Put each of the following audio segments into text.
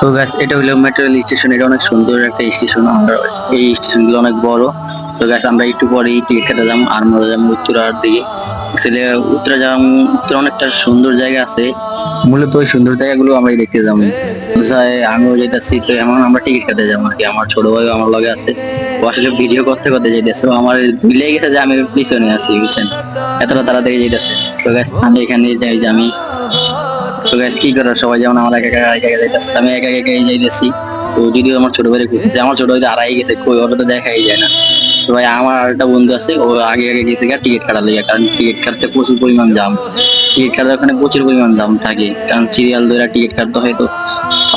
তো গ্যাস এটা হলো মেট্রো স্টেশন এটা অনেক সুন্দর একটা স্টেশন আমরা, এই স্টেশনগুলো অনেক বড়। তো গ্যাস আমরা একটু পরে টিকিট কাটা যাব আর আমরা যাব উত্তরার দিকে। আসলে উত্তরা যাব উত্তরা অনেকটা সুন্দর জায়গা আছে। মূলত ওই সুন্দর জায়গাগুলো আমরা দেখতে যাব আমিও যেতেছি তো এমন আমরা টিকিট কাটতে যাব আর কি। আমার ছোট ভাই আমার লগে আছে। ও আসলে ভিডিও করতে করতে যেতেছে আমার ভুলে গেছে যে আমি পিছনে আছি, বুঝছেন? এতটা তাড়াতাড়ি যেতেছে তো গ্যাস আমি এখানে যাই যে আমি তো গ্যাস কি করার সবাই যেমন আমার একা একা একা যাইতেছে আমি একা একা যাইতেছি। তো যদিও আমার ছোট ভাই খুঁজতেছে আমার ছোট ভাই তো আড়াই গেছে, কই ওটা তো দেখাই যায় না। তো ভাই, আমার আরেকটা বন্ধু আছে, ও আগে আগে গেছে গা টিকিট কাটার লেগে, কারণ টিকিট কাটতে প্রচুর পরিমাণ জাম টিকিট কাটার ওখানে প্রচুর পরিমাণ জাম থাকে, কারণ সিরিয়াল ধরে টিকিট কাটতে হয় তো।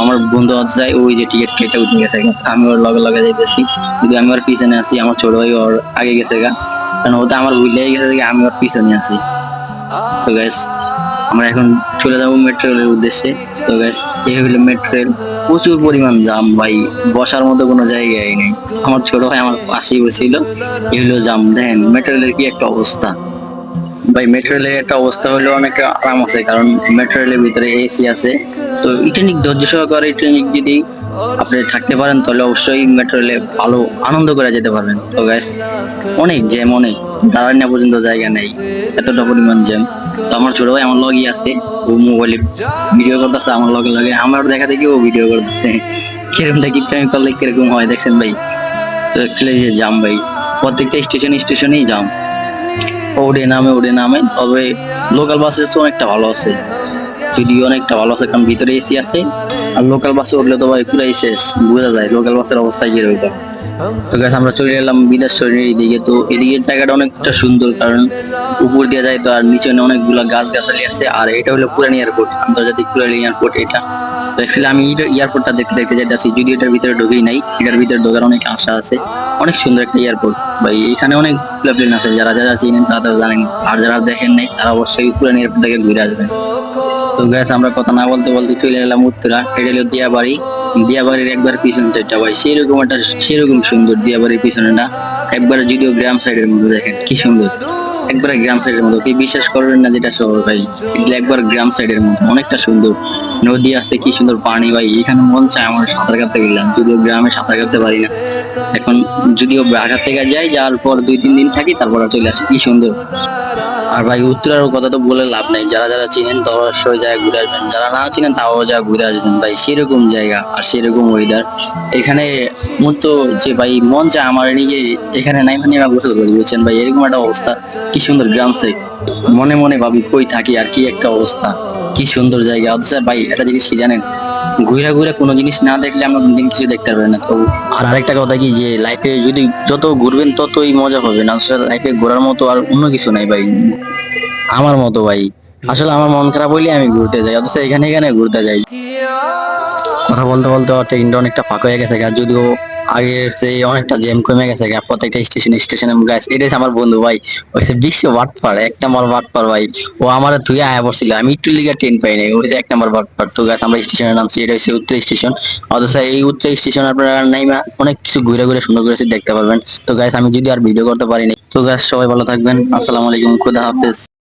আমার বন্ধু যায়, ওই যে টিকিট কেটে উঠে গেছে আমি ওর লগে লগে যাইতেছি, যদি আমি ওর পিছনে আছি, আমার ছোট ভাই ওর আগে গেছে গা কারণ ওটা আমার ভুলে গেছে আমি ওর পিছনে আছি। তো গ্যাস আমরা এখন চলে যাব মেট্রো রেলের উদ্দেশ্যে। তো গ্যাস এই হলো মেট্রো রেল প্রচুর পরিমাণ জাম ভাই, বসার মতো কোনো জায়গায় নেই। আমার ছোট ভাই আমার পাশেই বসেছিল। এই হলো জাম। দেখেন মেট্রো রেলের কি একটা অবস্থা। ভাই মেট্রো রেলের একটা অবস্থা হলেও অনেকটা আরাম আছে, কারণ মেট্রো রেলের ভিতরে এসি আছে। তো ইটেনিক ধৈর্য সহকারে ইটেনিক যদি আপনি থাকতে পারেন, তাহলে অবশ্যই মেট্রো রেলে ভালো, আনন্দ করে যেতে পারবেন। তো গ্যাস অনেক জ্যাম, অনেক। দাঁড়ান না পর্যন্ত জায়গা নেই এতটা পরিমাণ জ্যাম তো আমার ছোট ভাই আমার লগই আছে, ও মোবাইলে ভিডিও করতেছে আমার লগে লগে। আমার দেখা দেখি ও ভিডিও করতেছে। কিরকমটা কি টাইম করলে কীরকম হয়, দেখছেন ভাই? তো অ্যাকচুয়ালি যে জাম ভাই, প্রত্যেকটা স্টেশন স্টেশনেই জাম ওড়ে নামে ওড়ে নামে, তবে লোকাল বাসের অনেকটা ভালো আছে। যদিও অনেকটা ভালো আছে, কারণ ভিতরে এসি আছে, আর লোকাল বাসে উঠলে তো ভাই পুরাই শেষ, বোঝা যায় লোকাল বাসের অবস্থা কি কীরকম। তো আমরা চলে এলাম বিদ্যাশ্বরের এদিকে। তো এদিকে জায়গাটা অনেকটা সুন্দর, কারণ উপর দিয়ে যায় তো আর নিচে অনেকগুলা গাছ গাছালি আছে, আর এটা হলো পুরানি এয়ারপোর্ট, আন্তর্জাতিক পুরানি এয়ারপোর্ট এটা। তো আমি এয়ারপোর্টটা দেখতে দেখতে যাইতেছি যদি এটার ভিতরে ঢুকেই নাই, এটার ভিতরে ঢোকার অনেক আশা আছে। অনেক সুন্দর একটা এয়ারপোর্ট। ভাই, এখানে অনেক প্লেন আছে, যারা যারা চিনেন তারা জানেন, আর যারা দেখেন নাই, তারা অবশ্যই পুরানি এয়ারপোর্ট থেকে ঘুরে আসবেন। তো গ্যাস আমরা কথা না বলতে বলতে চলে এলাম উত্তরা, এটা হলো দিয়াবাড়ি। দিয়াবাড়ির একবার পিছন সাইডটা ভাই, সেরকম একটা, সেরকম সুন্দর দিয়াবাড়ির পিছনেটা একবার যদিও গ্রাম সাইডের মতো দেখেন, কি সুন্দর। একবারে গ্রাম সাইডের মতো কি বিশ্বাস করবেন না যেটা শহর ভাই। একবার গ্রাম সাইডের মতো, অনেকটা সুন্দর। নদী আছে, কি সুন্দর পানি ভাই, এখানে মন চায় আমার সাঁতার কাটতে গেলাম, যদিও গ্রামে সাঁতার কাটতে পারি না। এখন যদিও ঢাকা থেকে যাই, যাওয়ার পর দুই, তিন দিন থাকি, তারপর চলে আসি, কি সুন্দর। আর ভাই উত্তরার কথা তো বলে লাভ নেই। যারা যারা চিনেন তো অবশ্যই জায়গায় ঘুরে আসবেন। যারা না চিনেন তাও যা ঘুরে আসবেন। ভাই, সেরকম জায়গা আর সেরকম ওয়েদার এখানে মূলত যে ভাই মন চায় আমার নিজে এখানে নাই মানে গোসল করি, বুঝছেন ভাই? এরকম একটা অবস্থা। কি সুন্দর গ্রাম সাইড মনে মনে ভাবি কই থাকি আর কি একটা অবস্থা। কি সুন্দর জায়গা। অথচ ভাই, একটা জিনিস কি জানেন? ঘুরে ঘুরে কোনো জিনিস না দেখলে আমরা কোনদিন কিছু দেখতে পারবেন না। তো আর আরেকটা কথা কি যে লাইফে যদি যত ঘুরবেন ততই মজা হবে না আসলে লাইফে ঘোরার মতো আর অন্য কিছু নাই ভাই। আমার মতো ভাই। আসলে আমার মন খারাপ হইলে আমি ঘুরতে যাই। অথচ এখানে এখানে ঘুরতে যাই। কথা বলতে বলতে ট্রেনটা অনেকটা ফাঁকা হয়ে গেছে যদিও আগে সেই অনেকটা জ্যাম কমে গেছে প্রত্যেকটা স্টেশন স্টেশনে গাছ এটা আমার বন্ধু ভাই ওই যে বিশ্ব বাটপার এক নম্বর বাটপার ভাই, ও আমার তুই আয়া পড়ছিল, আমি একটু লিগা ট্রেন পাই নাই ওই যে এক নম্বর বাটপার। তো গাছ আমরা স্টেশনের নামছি এটা হচ্ছে উত্তর স্টেশন অথচ এই উত্তর স্টেশন আপনারা নাইমা অনেক কিছু ঘুরে ঘুরে, সুন্দর করে দেখতে পারবেন। তো গাছ আমি যদি আর ভিডিও করতে পারি নাই, তো গাছ সবাই ভালো থাকবেন, আসসালামু আলাইকুম, খুদা হাফেজ।